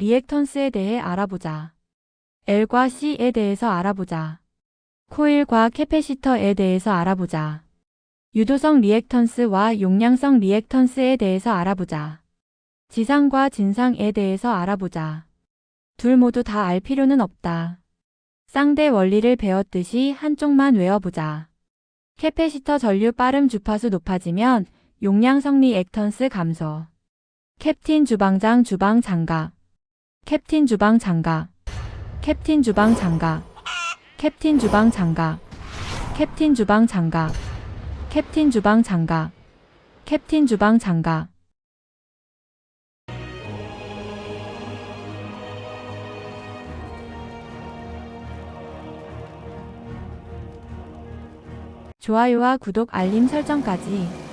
리액턴스에 대해 알아보자. L과 C에 대해서 알아보자. 코일과 캐패시터에 대해서 알아보자. 유도성 리액턴스와 용량성 리액턴스에 대해서 알아보자. 지상과 진상에 대해서 알아보자. 둘 모두 다 알 필요는 없다. 쌍대 원리를 배웠듯이 한쪽만 외워보자. 캐패시터 전류 빠름 주파수 높아지면 용량성 리액턴스 감소. 캡틴 주방장 주방 장갑. 캡틴 주방 장갑. 캡틴 주방 장갑. 캡틴 주방 장갑. 캡틴 주방 장갑. 캡틴 주방 장갑. 캡틴 주방 장갑. 좋아요와 구독 알림 설정까지